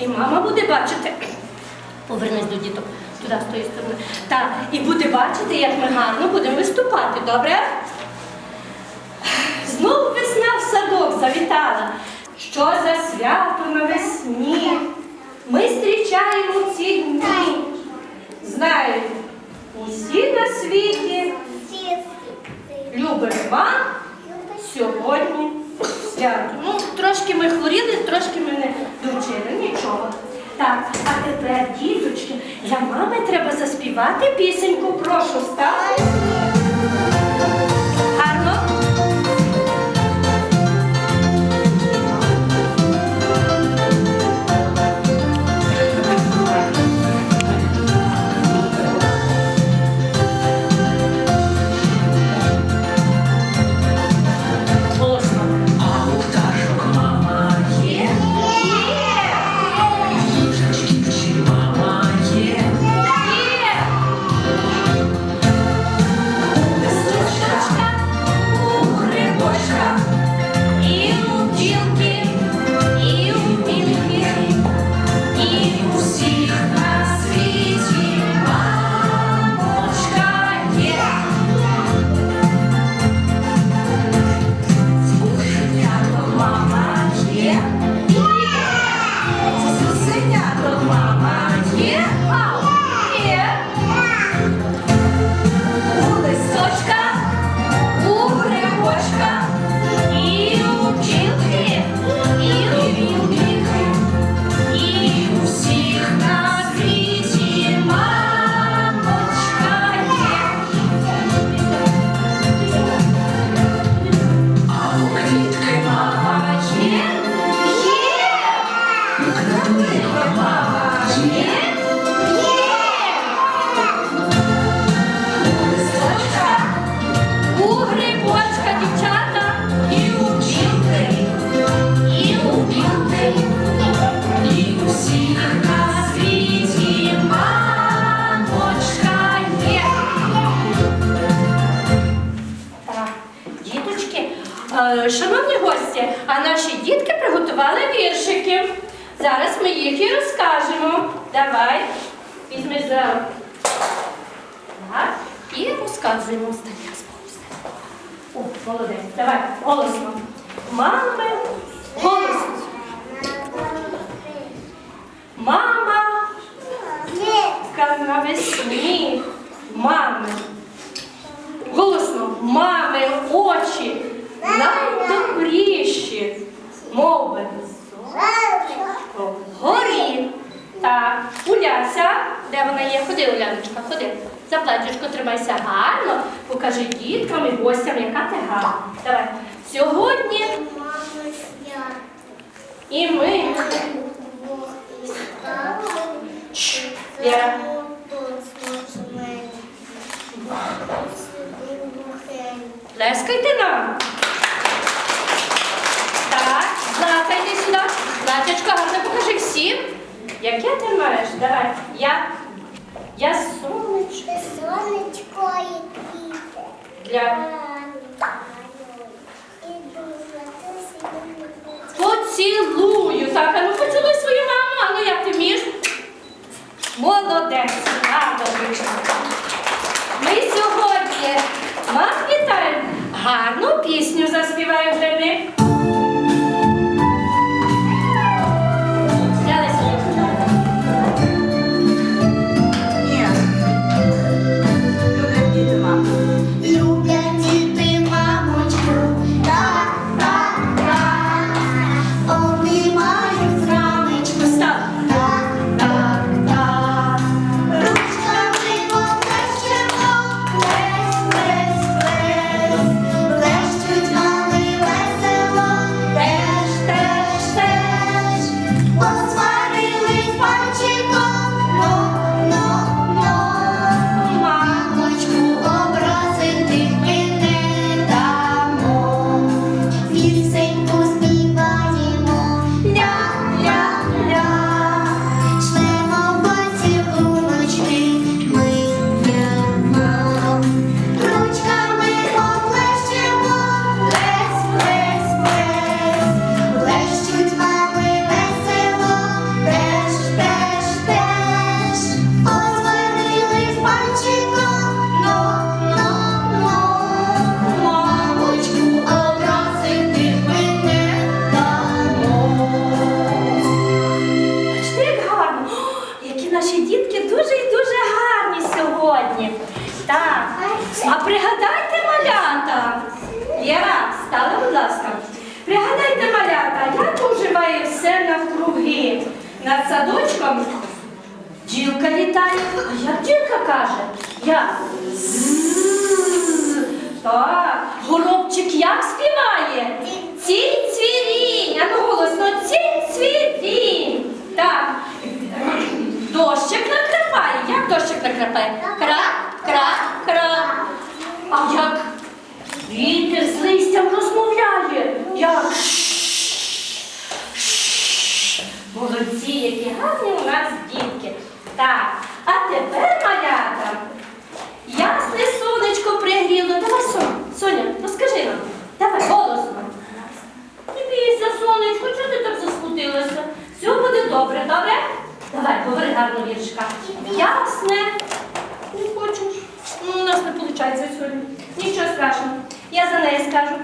І мама буде бачити. Повернись до діток туди з тої сторони. Так, і буде бачити, як ми гарно будемо виступати, добре? Знову весна в садок завітала. Що за свято навесні? Ми зустрічаємо ці дні. Знають усі на світі. Любимо вам сьогодні свято. Ну, трошки ми хворіли, трошки ми не дочили, нічого. Так, а тепер, діточки, для мами треба заспівати пісеньку. Прошу, ставте. Ми їх і розкажемо. Давай, візьми за так, і розказуємо останнє слово. О, молодець. Давай, голосно. Мами, голосно. Мама, на навесні. Тримайся гарно, покажи діткам і гостям, яка ти гарна. Давай. Сьогодні і ми. Віра. Плескайте нам. Так, Злата, сюди. Златочка, гарно покажи всім. Яке ти маєш? Давай. Я. Я сонечко Сонечко і квіти. для. Поцілую. Так, а ну поцілуй свою маму. А ну як ти вмієш? Молодець. Гарно дівчинка. Ми сьогодні мам вітаємо. Гарну пісню заспіваємо для них. завжди виходить сьогодні. Нічого страшного. Я за неї скажу.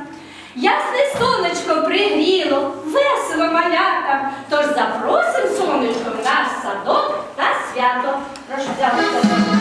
Ясне сонечко пригріло, весело малята, тож запросим сонечко в наш садок на свято. Прошу взяти.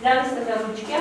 взялися за ручки.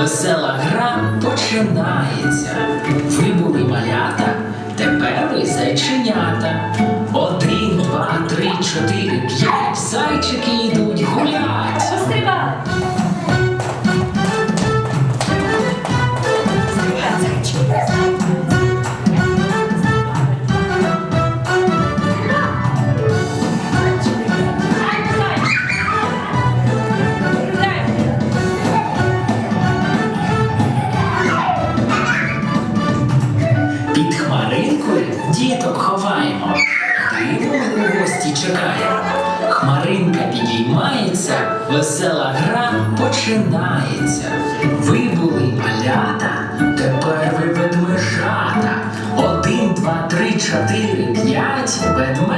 Весела гра починається. Ви були малята, тепер ви зайченята. Один, два, три, чотири, п'ять. Зайчики йдуть гулять. Пострибали. Весела гра починається. Ви були малята, тепер ви ведмежата. Один, два, три, чотири, п'ять ведмежата.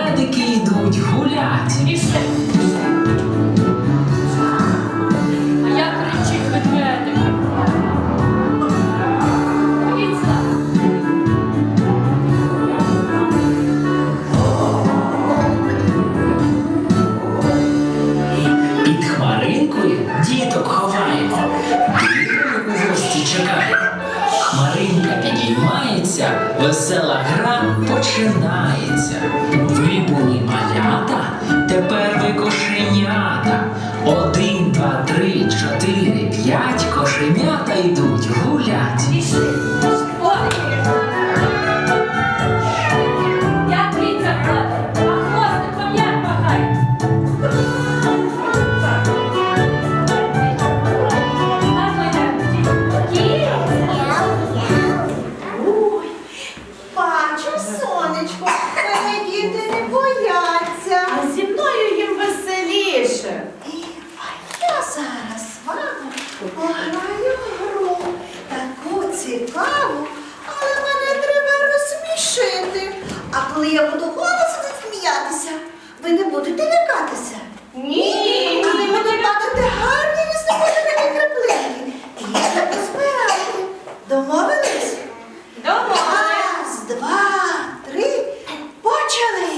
Один, два, три, чотири, п'ять кошенята йдуть гулять. лякатися. Ви не будете лякатися? Ні. Але ви мені падати гарні різноманітні краплинки. Я так розбираю. Домовились? Домовились. Раз, два, три. Почали.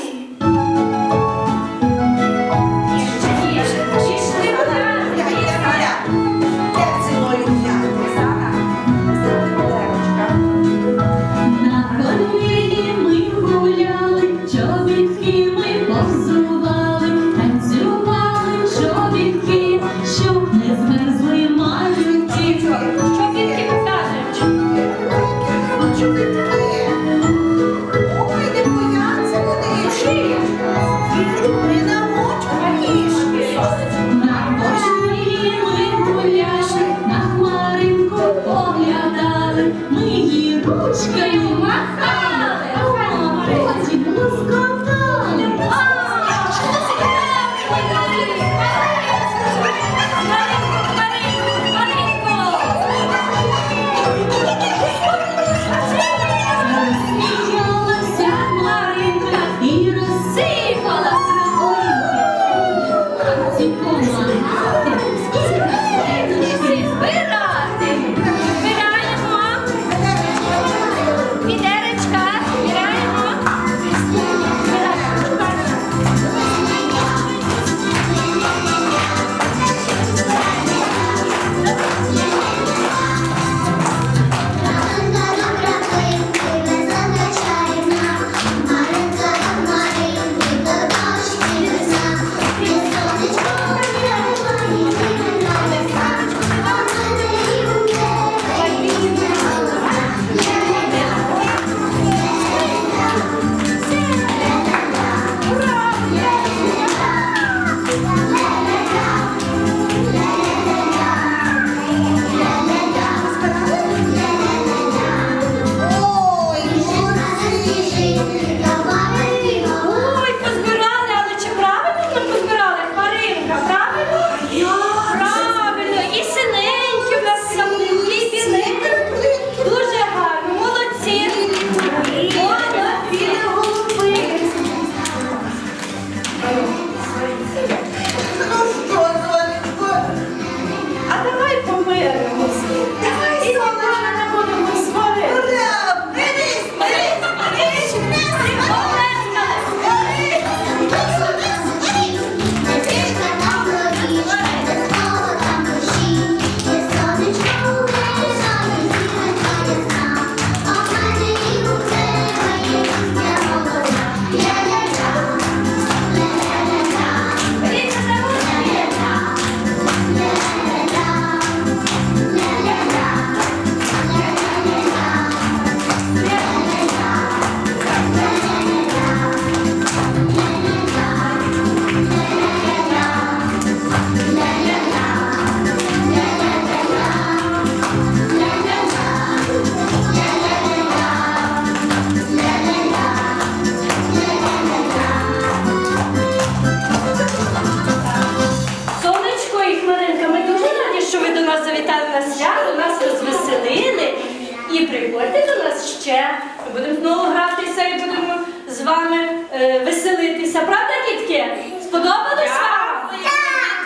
Ще. Ми будемо знову гратися і будемо з вами е, веселитися. Правда, дітки? Сподобалось вам? Дякую,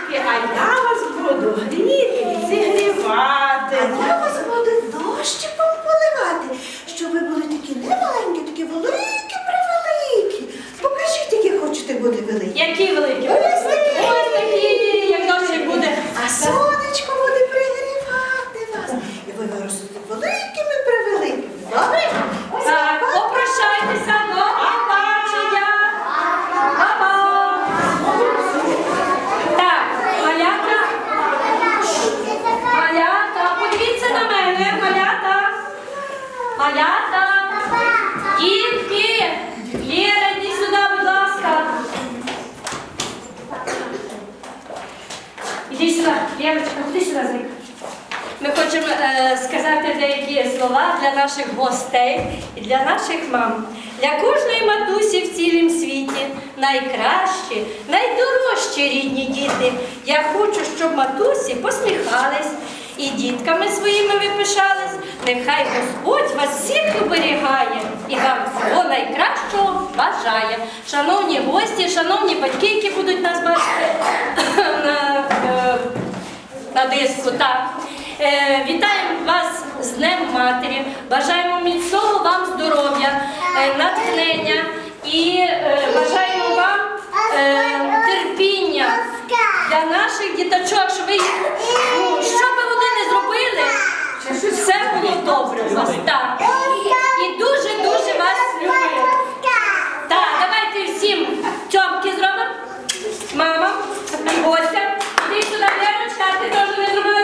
дітки, а я вас буду гріти, зігрівати. А я вас буду дощиком поливати, щоб ви були такі не маленькі, такі великі, превеликі. Покажіть, які хочете бути великі. Які великі? Ось такі. Ось такі, як дощик буде. А сонечко буде пригрівати вас. І ви виростете великими, превеликими. Добре? Так, попрощайтеся, до побачення. Па-па. Так, малята, малята, подивіться на мене, малята. Малята. Дітки, Лєра, йди сюди, будь ласка. Іди сюди, Лєрочка, ходи сюди, зайка. Ми хочемо е, сказати деякі слова для наших гостей і для наших мам. Для кожної матусі в цілім світі найкращі, найдорожчі рідні діти. Я хочу, щоб матусі посміхались і дітками своїми ви пишались. Нехай Господь вас всіх оберігає і вам всього найкращого бажає. Шановні гості, шановні батьки, які будуть нас бачити на, е, на диску. Так. Е, вітаємо вас з Днем Матері. Бажаємо міцного вам здоров'я, е, натхнення і е, бажаємо вам е, терпіння для наших діточок, щоб ви ну, що би вони не зробили, все було добре у вас. І, дуже дуже вас любимо. Так, давайте всім цьомки зробимо. Мама, Ося, ти сюди виручка, ти теж не зробила.